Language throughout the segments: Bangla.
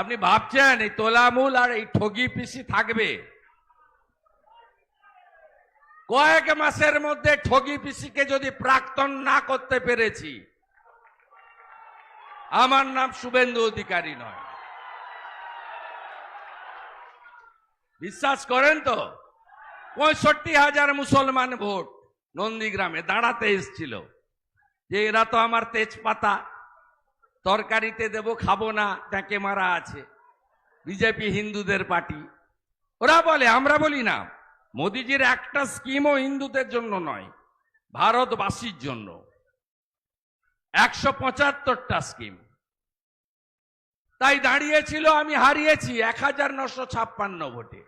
আপনি ভাবছেন এই তোলামূল আর এই ঠগি পিসি থাকবে? কয়েক মাসের মধ্যে ঠগি পিসিকে যদি প্রাক্তন না করতে পেরেছি, আমার নাম শুভেন্দু অধিকারী নয়। বিশ্বাস করেন তো? পঁয়ষট্টি হাজার মুসলমান ভোট নন্দীগ্রামে দাঁড়াতে এসছিল। যে এরা তো আমার তেজপাতা। তরকারিতে দেব, খাব না ট্যাঁকে মারা আছে। বিজেপি হিন্দুদের পার্টি। ওরা বলে, আমরা বলি না। মোদিজির একটা স্কিমও হিন্দুদের জন্য নয়, ভারতবাসীর জন্য। একশো পঁচাত্তরটা স্কিম তাই দাঁড়িয়েছিল, আমি হারিয়েছি এক হাজার নশো ছাপ্পান্ন ভোটে।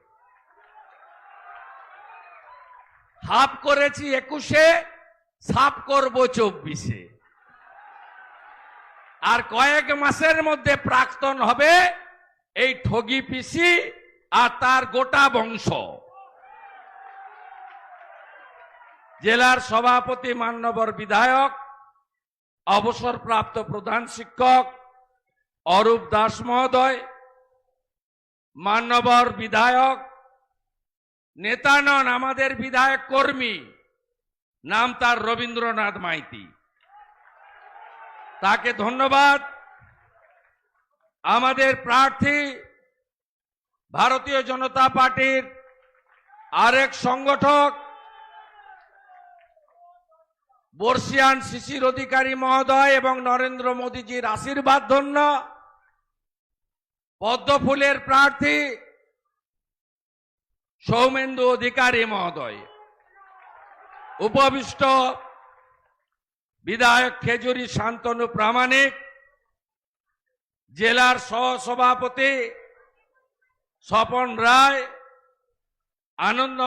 হাফ করেছি একুশে, সাফ করব চব্বিশে। আর কয়েক মাসের মধ্যে প্রাক্তন হবে এই ঠগি পিসি আর তার গোটা বংশ। জেলার সভাপতি মান্যবর বিধায়ক, অবসরপ্রাপ্ত প্রধান শিক্ষক অরূপ দাস মহোদয়, মান্যবর বিধায়ক নেতা নন আমাদের বিধায়ক কর্মী, নাম তার রবীন্দ্রনাথ মাইতি। তাকে ধন্যবাদ। আমাদের প্রার্থী ভারতীয় জনতা পার্টির আরেক সংগঠক, বর্ষিয়ান শিশির অধিকারী মহোদয় এবং নরেন্দ্র মোদীজির আশীর্বাদ ধন্য পদ্মফুলের প্রার্থী সৌমেন্দু অধিকারী মহোদয়। উপবিষ্ট বিধায়ক খেজুরি শান্তনু প্রামাণিক জেলার সহসভাপতি স্বপন রায় আনন্দ